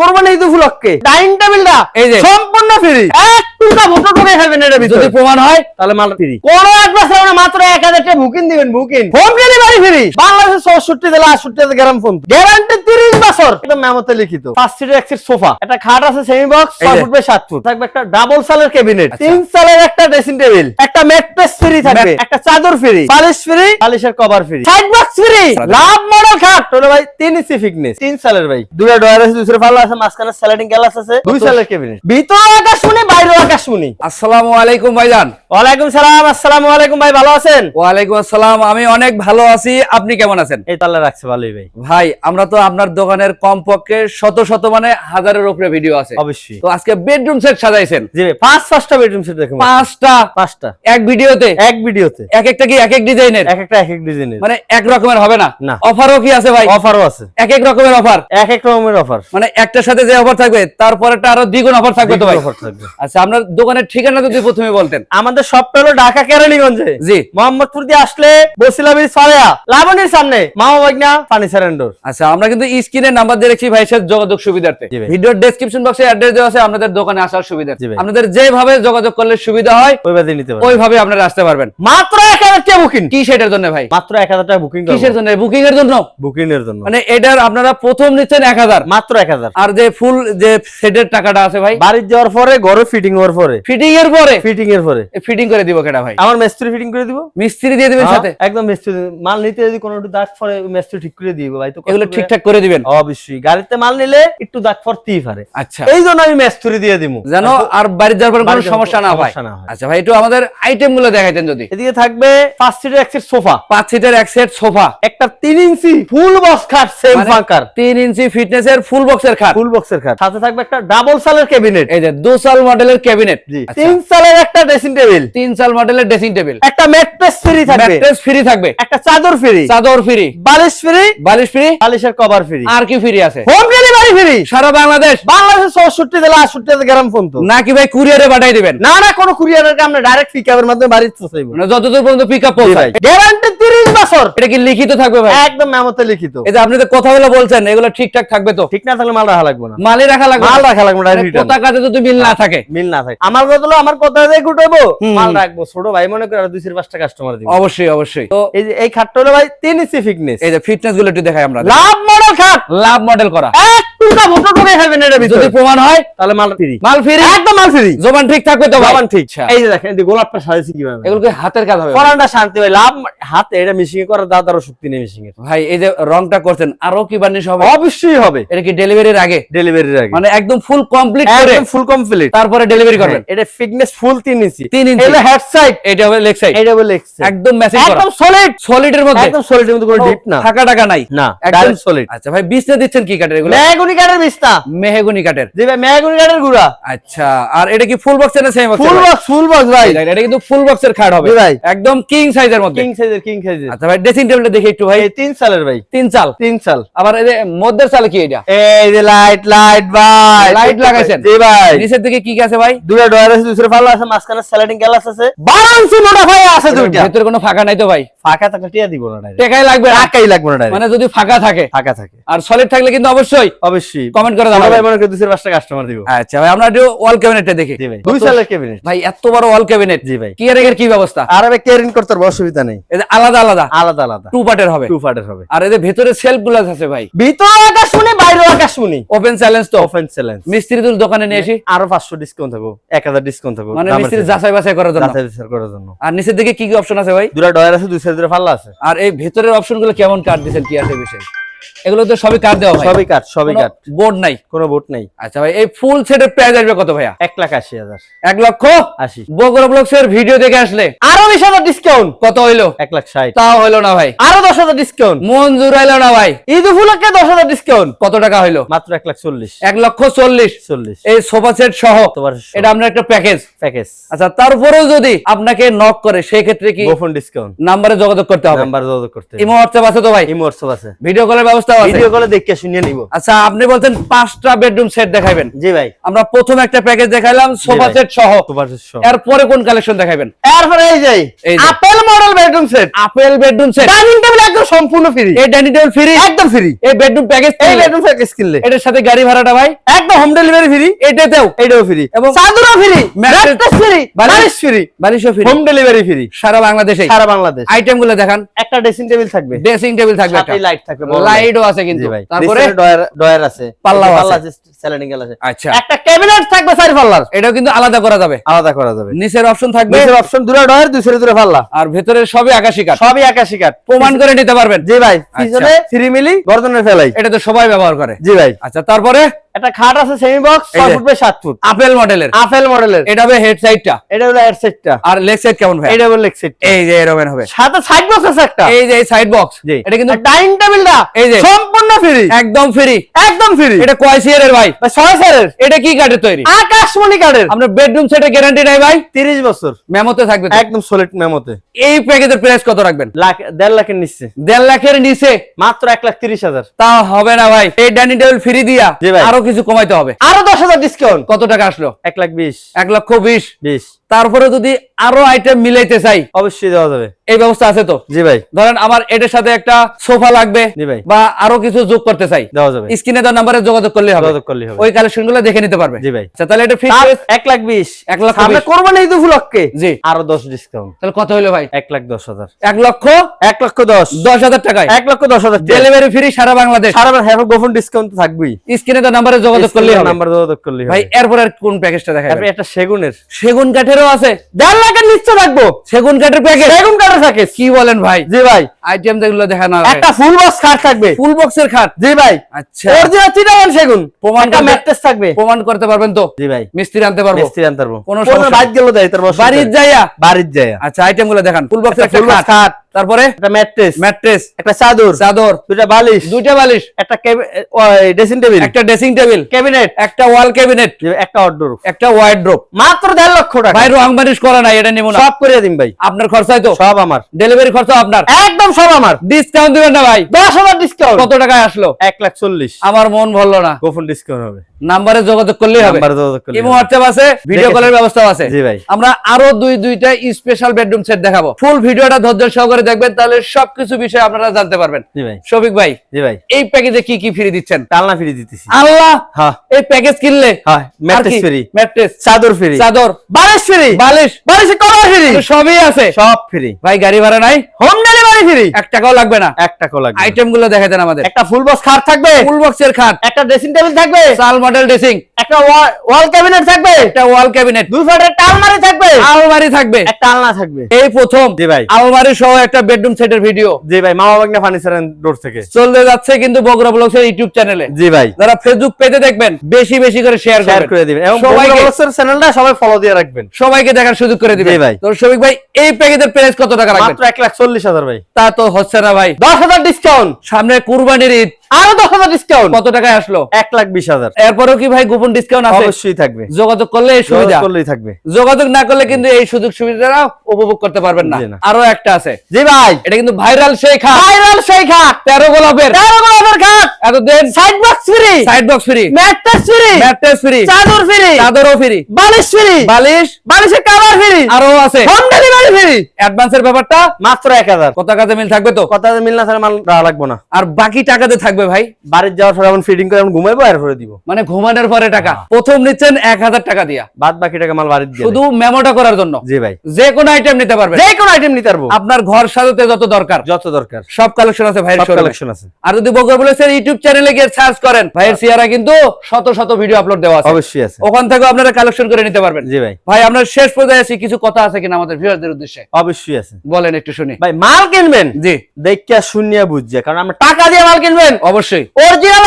করব না ঈদ উপলক্ষে। ডাইনিং টেবিলটা এই যে। সম্পূর্ণ ফ্রি এক টুকরা ভোটো ঢুকে খাবেন এটা যদি ভিতরে। প্রমাণ হয় তাহলে মাল ফ্রি। কোন এক বছর মাত্র এক হাজার টাকা বুকিং দিবেন বুকিং হোম ডেলিভারি ফ্রি। বাংলাদেশের চৌষট্টি জেলা আটষট্টি গ্রাম ফোন গ্যারান্টি তিরিশ বছর। একদম মেমতে লিখিত। পাঁচ সিটের এক সিট সোফা একটা খাট আছে সেমি বক্স এই ফুট বাই সাত ফুট। থাকবে একটা ডাবল সালের ক্যাবিনেট আচ্ছা। তিন সালের একটা ড্রেসিং টেবিল একটা ম্যাট্রেস ফ্রি থাকবে। একটা চাদর ফ্রি বালিশ ফ্রি বালিশের cover free side box free love model খাট। হলো ভাই ইঞ্চি ফিটনেস সালের ভাই। দুটো ডয়ার আছে দুসরে ভালো আছে মাঝখানে গ্লাস আছে। দুই সালের ক্যাবিনেট ভিতরে আকাশমণি বাইরে আকাশমণি। আসসালামু আলাইকুম ভাইজান। ওয়ালাইকুম সালাম আসসালামু আলাইকুম ভাই ভালো আছেন? ওয়ালাইকুম আসসালাম আমি অনেক ভালো আছি। আপনি কেমন আছেন? এই তাহলে রাখছে ভালোই ভাই। ভাই আমরা তো আপনার দোকানের কমপক্ষে শত শত মানে হাজারের উপরে ভিডিও আছে। অবশ্যই। তো আজকে বেডরুম সেট সাজাইছেন। জি ভাই পাঁচ পাঁচটা বেডরুম সেট দেখুন। পাঁচটা? পাঁচটা। এক ভিডিওতে? এক ভিডিওতে। এক একটা কি এক এক ডিজাইনের এক একটা এক এক ডিজাইনের মানে এক রকমের হবে না? না। অফারও কি আছে ভাই? অফারও আছে। এক এক রকমের অফার এক এক রকমের অফার মানে একটার সাথে যে অফার থাকবে তারপরেটা আরও দ্বিগুণ অফার থাকবে তো ভাই? অফার থাকবে। আচ্ছা আপনার দোকানের ঠিকানা যদি প্রথমে বলতেন। আমাদের সবটা হলো ঢাকা কেরানীগঞ্জে। জি। মোহাম্মদপুর দিয়ে আসলে বসিলাবির সরেয়া। লাবণীর সামনে মামা বাগনা ফার্নিচার এন্ডোর আচ্ছা আমরা কিন্তু স্ক্রিনে নাম্বার দিয়ে রেখেছি ভাই সাথে যোগাযোগ সুবিধার্থে। ভিডিওর ডেসক্রিপশন বক্সে অ্যাড্রেস দেওয়া আছে আপনাদের দোকানে আসার সুবিধা আপনাদের যেভাবে যোগাযোগ করলে সুবিধা হয় ওই বাদে নিতে পারবেন। ওইভাবে আপনারা আসতে পারবেন। মাত্র এক হাজার টাকা বুকিং কি সেটার জন্য ভাই? মাত্র এক হাজার টাকা বুকিং কিসের জন্য? বুকিং এর জন্য? বুকিং এর জন্য। মানে এটার আপনারা প্রথম নিচ্ছেন এক হাজার। মাত্র এক হাজার। আর যে ফুল যে সেটের টাকাটা আছে ভাই? বাড়ির যাওয়ার পরে ঘরে ফিটিং হওয়ার পরে। ফিটিং এর পরে? ফিটিং এর পরে ফিটিং করে দিব কেটা ভাই? আমার মিস্ত্রি ফিটিং করে দিব? মিস্ত্রি দিয়ে দিবেন সাথে? হ্যাঁ, একদম মিস্ত্রি মাল নিতে যদি কোনো একটু দাগ পরে মিস্ত্রি ঠিক করে দিব ভাই তো এগুলো ঠিকঠাক করে দিবেন? অবশ্যই। গাড়িতে মাল নিলে একটু দাগ পড়তেই পারে। আচ্ছা। এই জন্য আমি মিস্ত্রি দিয়ে দিব যেন আর বাড়ি যাওয়ার পর কোনো সমস্যা না হয়। আচ্ছা ভাই একটু আমাদের আইটেমগুলো দেখাইতেন যদি। এদিকে থাকবে পাঁচ সিটের এক সিট সোফা। পাঁচ সিটের এক সেট সোফা। একটা তিন ইঞ্চি ফুল বক্স খাট সেম ফাঁকার তিন ইঞ্চি ফিটনেস এর ফুল বক্সের খাট। ফুল বক্সের খাট। সাথে থাকবে একটা ডাবল সালের ক্যাবিনেট এই যে দু সাল মডেলের ক্যাবিনেট। তিন সালের একটা ড্রেসিং টেবিল তিন সাল মডেলের ড্রেসিং টেবিল একটা ম্যাট্রেস ফ্রি থাকবে। ম্যাট্রেস ফ্রি থাকবে। একটা চাদর ফ্রি চাদর ফ্রি বালিশ ফ্রি বালিশ ফ্রি বালিশের কভার ফ্রি আর কি ফ্রি আছে? হোম ডেলিভারি ফ্রি সারা বাংলাদেশ। বাংলাদেশের চৌষট্টি জেলা আটষট্টি গ্রাম ফোন তো নাকি ভাই কুরিয়ারে পাঠাই দিবেন? না না কোনো কুরিয়ারের আমরা ডাইরেক্ট পিকআপের মাধ্যমে বাড়িতে পৌঁছাইব মানে যতদূর পর্যন্ত পিক আপ পৌঁছায়। গ্যারান্টি বছর এটা কি লিখিত থাকবে ভাই? একদম মেমতে লিখিত। এই যে আপনি যে কথাগুলো বলছেন এগুলো ঠিকঠাক থাকবে তো? ঠিক না থাকলে মাল রাখা লাগবে না। মালই রাখা লাগবে মাল রাখা লাগবে না মানে। পতাকাতে যদি মিল না থাকে। মিল না থাকে। আমার কথা হলো আমার কথা দিয়ে গুটাবো। মাল রাখব। ছোট ভাই মনে করে আর দুই চার পাঁচটা কাস্টমার দিব। অবশ্যই অবশ্যই। তো এই যে এই খাটটা হলো ভাই তিন ইঞ্চি ফিটনেস এই যে ফিটনেসগুলো একটু দেখাই আমরা। লাভ মডেল খাট। লাভ মডেল করা। এক টুকরা ভোটো ঢুকে খাবেন এটা যদি প্রমাণ হয় তাহলে মাল ফ্রি। মাল ফ্রি। একদম মাল ফ্রি। জবান ঠিক থাকবে তো জবান ঠিক। এই যে দেখেন এই গোলাপটা সাজাইছি কীভাবে? এগুলোকে হাতের কাজ হবে? করানটা শান্তি ভাই লাভ হাতে এটা মিশিং করার দাদারও শক্তি নেই মিশিং এর ভাই এই যে রংটা করছেন আরও কি বার্নিশ হবে? অবশ্যই হবে। এটা কি ডেলিভারির আগে? ডেলিভারির আগে। মানে একদম ফুল কমপ্লিট করে। একদম ফুল কমপ্লিট তারপরে ডেলিভারি করবেন। এটা ফিটনেস ফুল তিন ইঞ্চি তিন ইঞ্চি। এটা হেড সাইড এটা হবে লেগ সাইড এটা বলে এক্সেল একদম ম্যাচিং করা। একদম সলিড সলিড এর মধ্যে। একদম সলিড মধ্যে কোনো ডিপ না। টাকা নাই। না একদম একদম সলিড আচ্ছা ভাই বিছনা দিচ্ছেন কি এগুলো মেহগুনি কাঠের বিছনা মেহগুনি কাঠের। জি ভাই মেহগুনি কাঠের গুড়া। আচ্ছা আর এটা কি ফুল বক্স না same box full box full box ভাই। এটা কিন্তু ফুল বক্সের খাট হবে। ভাই। একদম কিং সাইজের মধ্যে। কিং সাইজের কিং সাইজের আচ্ছা ভাই ড্রেসিং টেবিলটা দেখি একটু ভাই। এই তিন সালের ভাই। তিন চাল তিন সাল। আবার এই যে মধ্যের চালে কি এটা? এই যে লাইট লাইট ভাই। Light লাগাইছেন? জি ভাই। নিচের দিকে কি কি আছে ভাই? দুটো ডয়ার আছে দুসরে ভালো আছে মাঝখানে স্লাইডিং গ্লাস আছে। 12 ইঞ্চি মোটা ভাই আছে দুইটা। ভেতরে কোনো ফাঁকা নাই তো ভাই। ফাঁকা থাকলে টিয়া দিব না টেকাই লাগবে। টাকাই লাগবে না মানে যদি ফাঁকা থাকে। ফাঁকা থাকে। আর সলিড থাকলে কিন্তু অবশ্যই। অবশ্যই। কমেন্ট করে ভাই মনে করে কাস্টমার দিব। আচ্ছা ভাই আমরা একটু ওয়াল ক্যাবিনেটটা দেখি। জি ভাই। দুই সালের ক্যাবিনেট ভাই এত বড় ওয়াল ক্যাবিনেট জি ভাই। কি এর কি ব্যবস্থা? আর আমি কেয়ারিং করতে অসুবিধা নেই। এই যে আলাদা আলাদা। আলাদা আলাদা। টু পার্টের হবে। টু পার্টের হবে। আর এদের ভেতরে সেলফগুলো আছে ভাই। ভিতরে আকাশ শুনি বাইরে আকাশ শুনি ওপেন চ্যালেঞ্জ তো ওপেন চ্যালেঞ্জ মিস্ত্রিদের দোকানে নিয়ে এসি আরও পাঁচশো ডিসকাউন্ট থাকব। এক হাজার ডিসকাউন্ট থাকব। মানে মিস্ত্রি। যাচাই বাছাই করার জন্য। যাচাই বাছাই করার জন্য। আর নিচের দিকে কি কি অপশন আছে ভাই? দুটা ডয়ার আছে দুই সাইড পাল্লা আছে। আর এই ভেতরের অপশনগুলো কেমন কাট দিচ্ছেন কি আছে বিষয়? এগুলো তো সবই কাট দেওয়া ভাই। সবই কাঠ সবই কাঠ বোর্ড নাই? কোনো বোট নেই। আচ্ছা ভাই এই ফুল সেটের প্রাইস আসবে কত ভাইয়া? এক লাখ আশি হাজার। এক লক্ষ? আশি। বগুড়া ব্লগস এর ভিডিও দেখে আসলে। আরও বিশ হাজার ডিসকাউন্ট কত হইল? এক লাখ ষাট। তাও হইল না ভাই। আরও দশ হাজার ডিসকাউন্ট মন জুড়াইলো না ভাই। ঈদ উপলক্ষে দশ হাজার ডিসকাউন্ট কত টাকা হইল? মাত্র এক লাখ চল্লিশ। এক লক্ষ চল্লিশ। চল্লিশ। এই সোফা সেট সহ। তোমার এটা আমরা একটা প্যাকেজ প্যাকেজ আচ্ছা তারপরেও যদি আপনাকে নক করে সেই ক্ষেত্রে কি গোফোন ডিসকাউন্ট নাম্বারে যোগাযোগ করতে হবে? নাম্বার যোগাযোগ করতে ইমো হোয়াটসঅ্যাপ আছে তো ভাই? ইমো হোয়াটসঅ্যাপ আছে। ভিডিও কলের ব্যবস্থা আছে। ভিডিও কলে দেখে শুনিয়ে নিব। আচ্ছা আপনি বলছেন পাঁচটা বেডরুম সেট দেখাবেন জি ভাই। আমরা প্রথম একটা প্যাকেজ দেখাইলাম সোফা সেট সহ। সুপার সব এরপরে কোন কালেকশন দেখাবেন এরপরে এই যাই apple model bedroom set apple bedroom set dining table একদম সম্পূর্ণ ফ্রি এই ডাইনিং টেবিল ফ্রি একদম ফ্রি এই বেডরুম প্যাকেজ এই বেডরুম প্যাকেজ কিনলে। এটার সাথে গাড়ি ভাড়াটা ভাই? একদম হোম ডেলিভারি ফ্রি এটাতেও। এটাও ফ্রি এবং চাদরও ফ্রি ম্যাট্রেস ফ্রি বালিশ- বালিশ ফ্রি বালিশও ফ্রি হোম ডেলিভারি ফ্রি সারা বাংলাদেশে সারা বাংলাদেশ। আইটেমগুলো দেখান। একটা ড্রেসিং টেবিল থাকবে। ড্রেসিং টেবিল থাকবে লাইট থাকবে বড় লাইটও আছে কিন্তু। তারপরে ডয়ার ডয়ার আছে। পাল্লা আছে। আছে স্যালাডিং আছে। আচ্ছা। একটা ক্যাবিনেট থাকবে চার পাল্লার। এটাও কিন্তু আলাদা করা যাবে। আলাদা করা যাবে। নিচের অপশন থাকবে। নিচের অপশন দুটো ডয়ার দুসরে দুটো পাল্লা। আর ভেতরে সবই আকাশী কাঠ। সবই আকাশী কাঠ। প্রমাণ করে নিতে পারবেন। জি ভাই। পিছনে থ্রি মিলি গর্দনের ফেলাই। এটা তো সবাই ব্যবহার করে। জি ভাই। আচ্ছা তারপরে? একটা খাট আছে semi box 6 foot by 7 foot. Apple মডেলের আপেল মডেলের এটা হবে হেড সাইডটা এটা হলো হেডসেটটা আর লেগ সাইড কেমন ভাই এটা হলো লেগ সেট এই যে এরকম হবে। সাথে সাইড বক্স আছে একটা। এই যে সাইড বক্স এটা কিন্তু ডাইনিং টেবিলটা এই যে। সম্পূর্ণ ফ্রি একদম ফ্রি একদম ফ্রি এটা কয় সিয়ারের ভাই? স্যারের এটা কি কাঠের তৈরি? আকাশমণি কাঠের আমরা বেডরুম সেটের গ্যারান্টি নাই ভাই? 30 বছর। মেমোতে থাকবে। একদম সলিড মেমোতে। এই প্যাকেজের প্রাইস কত রাখবেন? লাখ দেড় লাখের নিচ্ছে দেড় লাখের নিচে? মাত্র এক লাখ তিরিশ হাজার। তা হবে না ভাই। এই ডাইনিং টেবিল ফ্রি দিয়া। জি ভাই। কিছু কমাইতে হবে। আরও দশ হাজার ডিসকাউন্ট কত টাকা আসলো? এক লাখ বিশ। এক লক্ষ বিশ। বিশ। তারপরে যদি আরও আইটেম মিলাইতে চাই অবশ্যই দেওয়া যাবে। এই ব্যবস্থা আছে তো? জি ভাই। ধরেন আমার এটার সাথে একটা সোফা লাগবে জি ভাই। বা আরও কিছু যোগ করতে চাই দেওয়া যাবে। স্ক্রিনে দেওয়া নাম্বারে যোগাযোগ করলে হবে। যোগাযোগ করলেই হবে। ওই কালেকশনগুলো দেখে নিতে পারবে। জি ভাই। আচ্ছা তাহলে এটা ফিক্স তার এক লাখ বিশ। এক লক্ষ সামনে বিশ। করবেন এই উপলক্ষে? জি। আরও দশ ডিসকাউন্ট তাহলে কত হলো ভাই? এক লাখ দশ হাজার। এক লক্ষ? এক লক্ষ দশ। দশ হাজার টাকায়। এক লক্ষ দশ হাজার ডেলিভারি ফ্রি সারা বাংলাদেশ। সারা হ্যাঁ গোপন ডিসকাউন্ট থাকবেই। স্ক্রিনে দেওয়া নাম্বারে যোগাযোগ করলে হবে। নাম্বার যোগাযোগ করলেই ভাই হবে। এরপর আর কোন প্যাকেজটা দেখা তারপরে একটা সেগুনের। সেগুন আছে। দেড় লাখের নিচে রাখব সেগুন কাঠের প্যাকেট সেগুন কাঠের কি বলেন ভাই? জি ভাই। আইটেম যেগুলো দেখানো একটা ফুল বক্স খাট থাকবে। ফুল বক্সের খাট? জি ভাই। আচ্ছা। সেগুন। প্রমাণ একটা ম্যাট্রেস থাকবে। প্রমাণ করতে পারবেন তো? জি ভাই। মিস্ত্রি আনতে পারব? মিস্ত্রি আনতে পারব। কোনো সময় সমস্যা বাইক গেল দেয় তার বসে। বাড়ির যাইয়া বাড়ির যাইয়া আচ্ছা আইটেমগুলো দেখান। ফুল বক্সের ফুল খাট। তারপরে একটা ম্যাট্রেস ম্যাট্রেস একটা চাদর চাদর দুটা বালিশ দুইটা বালিশ একটা ড্রেসিং টেবিল একটা ড্রেসিং টেবিল ক্যাবিনেট একটা ওয়াল ক্যাবিনেট একটা অর্ডার একটা ওয়াইড্রোপ মাত্র দেড় লক্ষ টাকা। ভাই রং বানিশ করা নাই এটা নেব না। সব করে দিন ভাই। আপনার খরচাই তো। সব আমার। ডেলিভারি খরচা আপনার। একদম সব আমার। ডিসকাউন্ট দিবেন না ভাই। দশ হাজার ডিসকাউন্ট কত টাকায় আসলো? এক লাখ চল্লিশ। আমার মন ভরলো না। গোপন ডিসকাউন্ট হবে। নাম্বারে যোগাযোগ করলেই হবে। নাম্বারে যোগাযোগ করলেই ইমো। হোয়াটসঅ্যাপ আছে ভিডিও কলের ব্যবস্থা আছে। জি ভাই। আমরা আরও দুই দুইটা স্পেশাল বেডরুম সেট দেখাবো। ফুল ভিডিওটা ধৈর্য সহকারে দেখবেন তাহলে সবকিছু বিষয়ে আপনারা জানতে পারবেন। শফিক ভাই জি ভাই। এই প্যাকেজে কি কি ফ্রি দিচ্ছেন? টালনা ফ্রি দিতেছি। আল্লাহ! হ্যাঁ। এই প্যাকেজ কিনলে হ্যাঁ ম্যাট্রেস ফ্রি ম্যাট্রেস চাদর ফ্রি চাদর। বালিশ ফ্রি বালিশ। বালিশে কভার ফ্রি সবই আছে। সব ফ্রি ভাই গাড়ি ভাড়া নাই? হোম ডেলিভারি ফ্রি এক টাকাও লাগবে না। এক টাকা লাগবে আইটেমগুলো দেখা দেন আমাদের। একটা ফুল বক্স খাট থাকবে। ফুল বক্সের খাট। একটা ড্রেসিং টেবিল থাকবে। সাল মডেল ড্রেসিং একটা ওয়াল ক্যাবিনেট থাকবে। একটা ওয়াল ক্যাবিনেট দুই ফুটের টালমারি থাকবে। আলমারি থাকবে। একটা আলনা থাকবে। এই প্রথম। জি ভাই। আলমারি সহ একটা বেডরুম সেটের ভিডিও জি ভাই মামা বাগনা ফার্নিচার এন্ড ডোর থেকে। চলে যাচ্ছে কিন্তু বগুড়া ব্লগসের ইউটিউব চ্যানেলে জি ভাই। যারা ফেসবুক পেজে দেখবেন বেশি বেশি করে শেয়ার শেয়ার করে দিবেন। এবং বগুড়া ব্লগস এর চ্যানেলটা সবাই ফলো দিয়ে রাখবেন। সবাইকে দেখার সুযোগ করে দিবেন। জি ভাই। তো শফিক ভাই এই প্যাকেজের প্রাইস কত টাকা রাখবেন? মাত্র এক লাখ চল্লিশ হাজার ভাই। তা তো হচ্ছে না ভাই। দশ হাজার ডিসকাউন্ট সামনে কুরবানির ঈদ। আরও দশ হাজার ডিসকাউন্ট কত টাকায় আসলো? এক লাখ বিশ হাজার। এরপরেও কি ভাই গোপন ডিসকাউন্ট আছে? অবশ্যই থাকবে। যোগাযোগ করলে এই সুবিধা। করলেই থাকবে। যোগাযোগ না করলে কিন্তু এই সুযোগ সুবিধাটা উপভোগ করতে পারবেন না। আরও একটা আছে। জি ভাই। এটা কিন্তু ভাইরাল সেই খাট। ভাইরাল সেই খাট। তেরো গোলাপের। তেরো গোলাপের খাট। এতদিন side box free side box free mattress free mattress free চাদর ফ্রি চাদরও ফ্রি বালিশ ফ্রি বালিশ। বালিশের কভার ফ্রি আরও আছে। হোম ডেলিভারি ফ্রি অ্যাডভান্সের ব্যাপারটা মাত্র এক হাজার। কত কাজে মিল থাকবে তো? কথা মিল না মাল লাগবো না। আর বাকি টাকাতে থাকবে ভাই। বাড়ির যাওয়ার পর এমন ফিটিং করে এমন ঘুমাইবো আর করে দিব। মানে ঘুমানোর পরে টাকা। প্রথম নিচ্ছেন এক হাজার টাকা দিয়া। বাদ বাকি টাকা মাল বাড়ির দিয়ে শুধু মেমোটা করার জন্য। জি ভাই। যে কোনো আইটেম নিতে পারবেন। যে কোনো আইটেম নিতে পারব। আপনার ঘর সাজাতে যত দরকার। যত দরকার। সব কালেকশন আছে ভাইয়ের সব কালেকশন আছে। আর যদি বগুড়া বলেছেন ইউটিউব চ্যানেলে গিয়ে সার্চ করেন। ভাইয়ের সিয়ারা কিন্তু শত শত ভিডিও আপলোড দেওয়া আছে। অবশ্যই আছে। ওখান থেকে আপনারা কালেকশন করে নিতে পারবেন। জি ভাই। ভাই আমরা শেষ পর্যায়ে আছি। কিছু কথা আছে কিনা আমাদের ভিউয়ারদের উদ্দেশ্যে? অবশ্যই আছে। বলেন একটু শুনি। ভাই মাল কিনবেন? জি। দেখিয়া শুনিয়া বুঝছে কারণ আমরা টাকা দিয়ে মাল কিনবেন? অবশ্যই। অরিজিনাল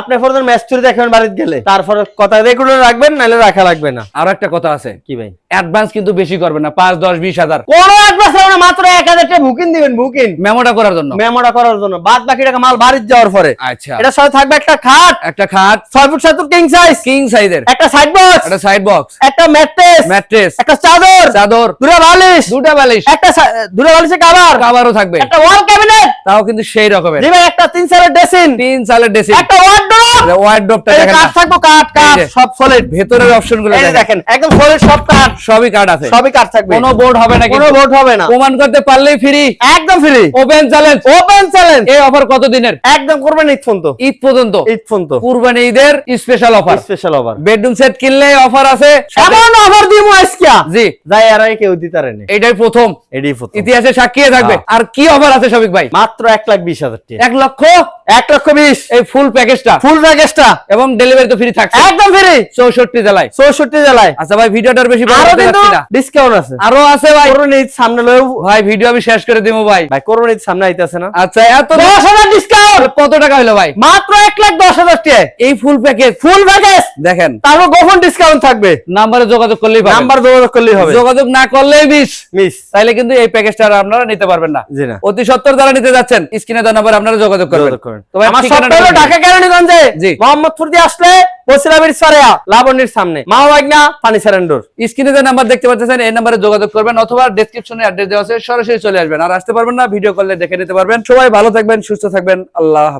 আপনি ফরজন ম্যাচুরি দেখবেন বাড়িতে গেলে। তারপরে কথা রেগুলো রাখবেন নাহলে রাখা লাগবে না। আর একটা কথা আছে। কি ভাই? অ্যাডভান্স কিন্তু বেশি করবেন না পাঁচ দশ বিশ হাজার। কোন অ্যাডভান্স লাগবে না মাত্র এক হাজার টাকা বুকিং দিবেন বুকিং মেমোটা করার জন্য। মেমোটা করার জন্য। বাদ বাকি টাকা মাল বাড়িতে যাওয়ার পরে। আচ্ছা। এটার সাথে থাকবে একটা খাট। একটা খাট। ছয় ফুট সাত কিং সাইজ কিং সাইজের একটা সাইড বক্স একটা সাইড বক্স একটা ম্যাট্রেস ম্যাট্রেস একটা চাদর। চাদর। দুটো বালিশ দুটা বালিশ একটা দুটো বালিশের কাভার কাভারও থাকবে। একটা ওয়াল ক্যাবিনেট তাও কিন্তু সেই রকমের। একটা তিন সালের ড্রেসিং। তিন সালের ড্রেসিং। একটা ওয়ার্ডরোব ওয়ার্ডরোবটা দেখেন না। থাকব এই যে। সব সলিড ভেতরের অপশনগুলো এই যে দেখেন। একদম সলিড সব কাঠ। সবই কার্ড আছে। সবই কাঠ থাকবে। কোনো বোর্ড হবে না কোনো ভোট হবে না। প্রমাণ করতে পারলেই ফ্রি একদম free open challenge open challenge এই অফার কত দিনের একদম করবেন ঈদ পর্যন্ত। ঈদ পর্যন্ত। ঈদ পর্যন্ত। কুরবানি ঈদের special offer special offer bedroom set কিনলে অফার আছে। এমন অফার দিমু আজকে। জি। যাই আর কেউ দিতে পারেনি। এটাই প্রথম। এডি প্রথম। ইতিহাসে সাক্ষী থাকবে। হ্যাঁ। আর কি অফার আছে সবিক ভাই? মাত্র এক লাখ বিশ হাজার টাকা। এক লক্ষ এক লক্ষ বিশ। এই ফুল প্যাকেজটা ফুল প্যাকেজটা এবং ডেলিভারি তো ফ্রি থাকছে। একদম ফ্রি চৌষট্টি জেলায়। চৌষট্টি জেলায়। আচ্ছা ভাই ভিডিওটার বেশি। ডিসকাউন্ট আছে। আরও আছে ভাই। করোনা ঈদ সামনে ভাই ভিডিও আমি শেষ করে দিব ভাই। ভাই করোনা ঈদ সামনে আইতেছে না। আচ্ছা এত দশ হাজার ডিসকাউন্ট কত টাকা হলো ভাই? মাত্র এক লাখ দশ হাজার এই ফুল প্যাকেজ ফুল প্যাকেজ দেখেন। তারপর গোপন ডিসকাউন্ট থাকবে। নাম্বারে যোগাযোগ করলেই পাবেন। নাম্বার যোগাযোগ করলেই হবে। যোগাযোগ না করলেই মিস মিস তাইলে কিন্তু এই প্যাকেজটা আর আপনারা নিতে পারবেন না। জি না। অতি সত্তর যারা নিতে যাচ্ছেন স্ক্রিনে দেওয়া নাম্বার আপনারা যোগাযোগ করবেন। যোগাযোগ করেন। তো আমার ঠিকানাটা হলো ঢাকা কেরানীগঞ্জে। মোহাম্মদপুর দিয়ে আসলে বসিলাবির সারেয়া লাবণীর সামনে। স্ক্রিনে যে নাম্বার দেখতে পাচ্ছেন এই নাম্বারে যোগাযোগ করবেন অথবা ডেসক্রিপশনে অ্যাড্রেস দেওয়া আছে সরাসরি চলে আসবেন। আর আসতে পারবেন না ভিডিও কলে দেখে নিতে পারবেন। সবাই ভালো থাকবেন সুস্থ থাকবেন আল্লাহ